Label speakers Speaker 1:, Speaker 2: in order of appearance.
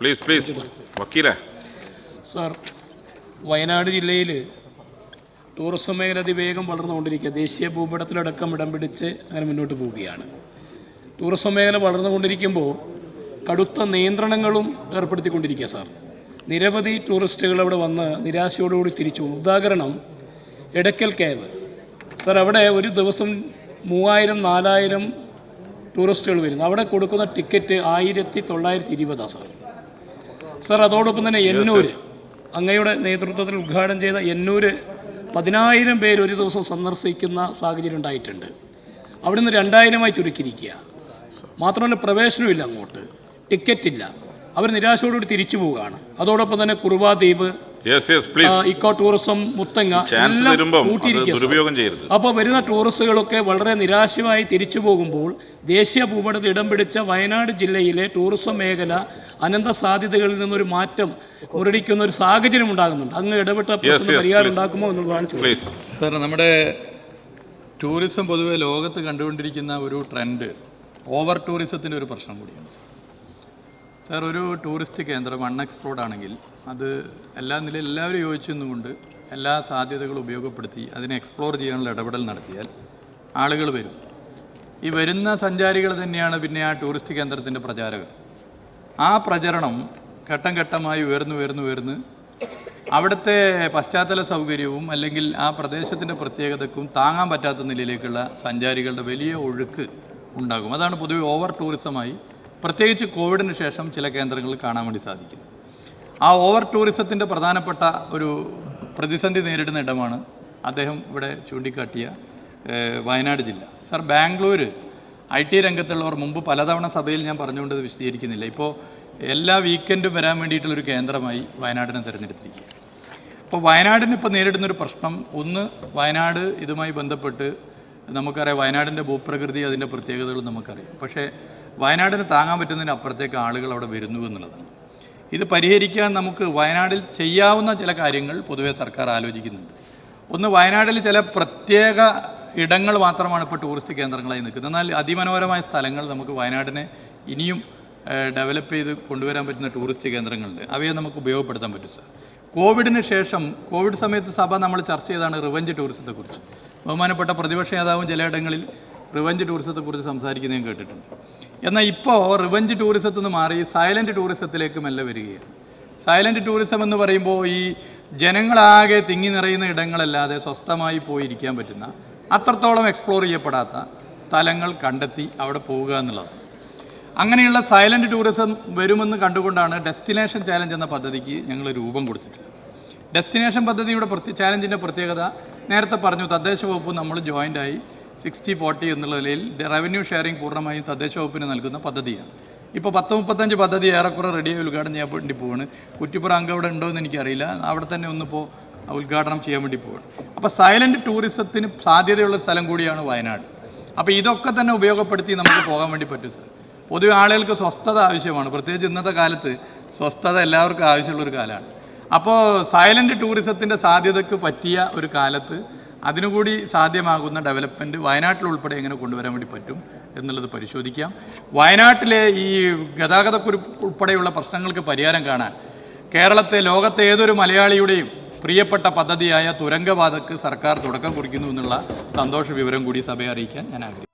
Speaker 1: Please please വക്കീലെ.
Speaker 2: Sir Wayanad ജില്ലയിൽ tourism മേഖല അതിവേഗം വളർന്നുകൊണ്ടിരിക്കുക. ദേശീയ ഭൂപടത്തിലടക്കം ഇടം പിടിച്ച് അങ്ങനെ മുന്നോട്ട് പോവുകയാണ്. ടൂറിസം മേഖല വളർന്നുകൊണ്ടിരിക്കുമ്പോൾ കടുത്ത നിയന്ത്രണങ്ങളും ഏർപ്പെടുത്തിക്കൊണ്ടിരിക്കുക സാർ. നിരവധി ടൂറിസ്റ്റുകൾ അവിടെ വന്ന് നിരാശയോടുകൂടി തിരിച്ചു. ഉദാഹരണം എടക്കൽ കേവ് സാർ അവിടെ ഒരു ദിവസം മൂവായിരം നാലായിരം ടൂറിസ്റ്റുകൾ വരുന്നു. അവിടെ കൊടുക്കുന്ന ടിക്കറ്റ് ആയിരത്തി തൊള്ളായിരത്തി ഇരുപതാണ് സാർ. സാർ അതോടൊപ്പം തന്നെ എന്നൂര് അങ്ങയുടെ നേതൃത്വത്തിൽ ഉദ്ഘാടനം ചെയ്ത എന്നൂര് പതിനായിരം പേര് ഒരു ദിവസം സന്ദർശിക്കുന്ന സാഹചര്യം ഉണ്ടായിട്ടുണ്ട്. അവിടെ നിന്ന് രണ്ടായിരമായി ചുരുക്കിയിരിക്കുക. മാത്രമല്ല പ്രവേശനമില്ല അങ്ങോട്ട്. ടിക്കറ്റ് ഇല്ല അവർ നിരാശയോടുകൂടി തിരിച്ചു പോവുകയാണ്. അതോടൊപ്പം തന്നെ കുറുവാ ഇക്കോ ടൂറിസം മുത്തങ്ങ.
Speaker 1: ദുരുപയോഗം ചെയ്യരുത്.
Speaker 2: അപ്പോൾ വരുന്ന ടൂറിസ്റ്റുകളൊക്കെ വളരെ നിരാശമായി തിരിച്ചു പോകുമ്പോൾ ദേശീയ ഭൂപടത്തിൽ ഇടം പിടിച്ച വയനാട് ജില്ലയിലെ ടൂറിസം മേഖല അനന്ത സാധ്യതകളിൽ നിന്നൊരു മാറ്റം മുരടിക്കുന്ന ഒരു സാഹചര്യം ഉണ്ടാകുന്നുണ്ട്. അങ്ങ് ഇടപെട്ട പ്രശ്നം പരിഹാരം ഉണ്ടാക്കുമോ എന്നുള്ളതാണ്
Speaker 3: സാർ നമ്മുടെ ടൂറിസം പൊതുവെ ലോകത്ത് കണ്ടുകൊണ്ടിരിക്കുന്ന ഒരു ട്രെൻഡ് ഓവർ ടൂറിസത്തിന്റെ ഒരു പ്രശ്നം കൂടിയാണ് സാർ സാർ ഒരു ടൂറിസ്റ്റ് കേന്ദ്രം അൺഎക്സ്പ്ലോർഡ് ആണെങ്കിൽ അത് എല്ലാ നിലയിൽ എല്ലാവരും യോജിച്ചു നിന്നുകൊണ്ട് എല്ലാ സാധ്യതകളും ഉപയോഗപ്പെടുത്തി അതിനെ എക്സ്പ്ലോർ ചെയ്യാനുള്ള ഇടപെടൽ നടത്തിയാൽ ആളുകൾ വരും. ഈ വരുന്ന സഞ്ചാരികൾ തന്നെയാണ് പിന്നെ ആ ടൂറിസ്റ്റ് കേന്ദ്രത്തിന്റെ പ്രചാരകർ. ആ പ്രചരണം ഘട്ടം ഘട്ടമായി ഉയർന്നു ഉയർന്നു ഉയർന്ന് അവിടുത്തെ പശ്ചാത്തല സൗകര്യവും അല്ലെങ്കിൽ ആ പ്രദേശത്തിന്റെ പ്രത്യേകതക്കും താങ്ങാൻ പറ്റാത്ത നിലയിലേക്കുള്ള സഞ്ചാരികളുടെ വലിയ ഒഴുക്ക് ഉണ്ടാകും. അതാണ് പൊതുവെ ഓവർ ടൂറിസമായി പ്രത്യേകിച്ച് കോവിഡിന് ശേഷം ചില കേന്ദ്രങ്ങളിൽ കാണാൻ വേണ്ടി സാധിക്കും. ആ ഓവർ ടൂറിസത്തിന്റെ പ്രധാനപ്പെട്ട ഒരു പ്രതിസന്ധി നേരിടുന്ന ഇടമാണ് അദ്ദേഹം ഇവിടെ ചൂണ്ടിക്കാട്ടിയ വയനാട് ജില്ല. സർ ബാംഗ്ലൂർ ഐ ടി രംഗത്തുള്ളവർ മുമ്പ് പലതവണ സഭയിൽ ഞാൻ പറഞ്ഞുകൊണ്ട് വിശദീകരിക്കുന്നില്ല. ഇപ്പോൾ എല്ലാ വീക്കെൻഡും വരാൻ വേണ്ടിയിട്ടുള്ളൊരു കേന്ദ്രമായി വയനാടിനെ തിരഞ്ഞെടുത്തിരിക്കുക അപ്പോൾ വയനാടിന് ഇപ്പോൾ നേരിടുന്നൊരു പ്രശ്നം ഒന്ന് വയനാട് ഇതുമായി ബന്ധപ്പെട്ട് നമുക്കറിയാം വയനാടിന്റെ ഭൂപ്രകൃതി അതിന്റെ പ്രത്യേകതകൾ നമുക്കറിയാം. പക്ഷേ വയനാടിന് താങ്ങാൻ പറ്റുന്നതിന് അപ്പുറത്തേക്ക് ആളുകൾ അവിടെ വരുന്നു എന്നുള്ളതാണ്. ഇത് പരിഹരിക്കാൻ നമുക്ക് വയനാടിൽ ചെയ്യാവുന്ന ചില കാര്യങ്ങൾ പൊതുവേ സർക്കാർ ആലോചിക്കുന്നുണ്ട്. ഒന്ന് വയനാട്ടിൽ ചില പ്രത്യേക ഇടങ്ങൾ മാത്രമാണ് ഇപ്പോൾ ടൂറിസ്റ്റ് കേന്ദ്രങ്ങളായി നിൽക്കുന്നത്. എന്നാൽ അതിമനോഹരമായ സ്ഥലങ്ങൾ നമുക്ക് വയനാടിനെ ഇനിയും ഡെവലപ്പ് ചെയ്ത് കൊണ്ടുവരാൻ പറ്റുന്ന ടൂറിസ്റ്റ് കേന്ദ്രങ്ങളുണ്ട്. അവയെ നമുക്ക് ഉപയോഗപ്പെടുത്താൻ പറ്റും സാർ. കോവിഡിന് ശേഷം കോവിഡ് സമയത്ത് സഭ നമ്മൾ ചർച്ച ചെയ്താണ് റിവഞ്ച് ടൂറിസത്തെക്കുറിച്ച്. ബഹുമാനപ്പെട്ട പ്രതിപക്ഷ നേതാവും ചിലയിടങ്ങളിൽ റിവഞ്ച് ടൂറിസത്തെക്കുറിച്ച് സംസാരിക്കുന്നത് ഞാൻ കേട്ടിട്ടുണ്ട്. എന്നാൽ ഇപ്പോൾ റിവഞ്ച് ടൂറിസത്തിൽ നിന്ന് മാറി സൈലന്റ് ടൂറിസത്തിലേക്ക് മെല്ലെ വരികയാണ്. സൈലന്റ് ടൂറിസം എന്ന് പറയുമ്പോൾ ഈ ജനങ്ങളാകെ തിങ്ങി നിറയുന്ന ഇടങ്ങളല്ലാതെ സ്വസ്ഥമായി പോയിരിക്കാൻ പറ്റുന്ന അത്രത്തോളം എക്സ്പ്ലോർ ചെയ്യപ്പെടാത്ത സ്ഥലങ്ങൾ കണ്ടെത്തി അവിടെ പോവുക എന്നുള്ളത്. അങ്ങനെയുള്ള സൈലന്റ് ടൂറിസം വരുമെന്ന് കണ്ടുകൊണ്ടാണ് ഡെസ്റ്റിനേഷൻ ചാലഞ്ച് എന്ന പദ്ധതിക്ക് ഞങ്ങൾ രൂപം കൊടുത്തിട്ടുള്ളത്. ഡെസ്റ്റിനേഷൻ പദ്ധതിയുടെ പ്രത്യേക ചാലഞ്ചിന്റെ പ്രത്യേകത നേരത്തെ പറഞ്ഞു തദ്ദേശ വകുപ്പ് നമ്മൾ ജോയിന്റായി സിക്സ്റ്റി ഫോർട്ടി എന്നുള്ള നിലയിൽ റവന്യൂ ഷെയറിംഗ് പൂർണമായും തദ്ദേശ വകുപ്പിന് നൽകുന്ന പദ്ധതിയാണ്. ഇപ്പോൾ പത്ത് മുപ്പത്തഞ്ച് പദ്ധതി ഏറെക്കുറെ റെഡിയായി ഉദ്ഘാടനം ചെയ്യാൻ വേണ്ടി പോവാണ്. കുറ്റിപ്പുറം അംഗം അവിടെ ഉണ്ടോ എന്ന് എനിക്കറിയില്ല. അവിടെ തന്നെ ഒന്നിപ്പോൾ ഉദ്ഘാടനം ചെയ്യാൻ വേണ്ടി പോവാണ്. അപ്പോൾ സൈലന്റ് ടൂറിസത്തിന് സാധ്യതയുള്ള സ്ഥലം കൂടിയാണ് വയനാട്. അപ്പോൾ ഇതൊക്കെ തന്നെ ഉപയോഗപ്പെടുത്തി നമുക്ക് പോകാൻ വേണ്ടി പറ്റും സാർ. പൊതുവെ ആളുകൾക്ക് സ്വസ്ഥത ആവശ്യമാണ്. പ്രത്യേകിച്ച് ഇന്നത്തെ കാലത്ത് സ്വസ്ഥത എല്ലാവർക്കും ആവശ്യമുള്ളൊരു കാലമാണ്. അപ്പോൾ സൈലന്റ് ടൂറിസത്തിന്റെ സാധ്യതയ്ക്ക് പറ്റിയ ഒരു കാലത്ത് അതിനുകൂടി സാധ്യമാകുന്ന ഡെവലപ്മെന്റ് വയനാട്ടിൽ ഉൾപ്പെടെ എങ്ങനെ കൊണ്ടുവരാൻ വേണ്ടി പറ്റും എന്നുള്ളത് പരിശോധിക്കാം. വയനാട്ടിലെ ഈ ഗതാഗതക്കുറിപ്പ് ഉൾപ്പെടെയുള്ള പ്രശ്നങ്ങൾക്ക് പരിഹാരം കാണാൻ കേരളത്തെ ലോകത്തെ ഏതൊരു മലയാളിയുടെയും പ്രിയപ്പെട്ട പദ്ധതിയായ തുരങ്കപാതക്ക് സർക്കാർ തുടക്കം കുറിക്കുന്നു എന്നുള്ള സന്തോഷ വിവരം കൂടി സഭയെ അറിയിക്കാൻ ഞാൻ ആഗ്രഹിക്കുന്നു.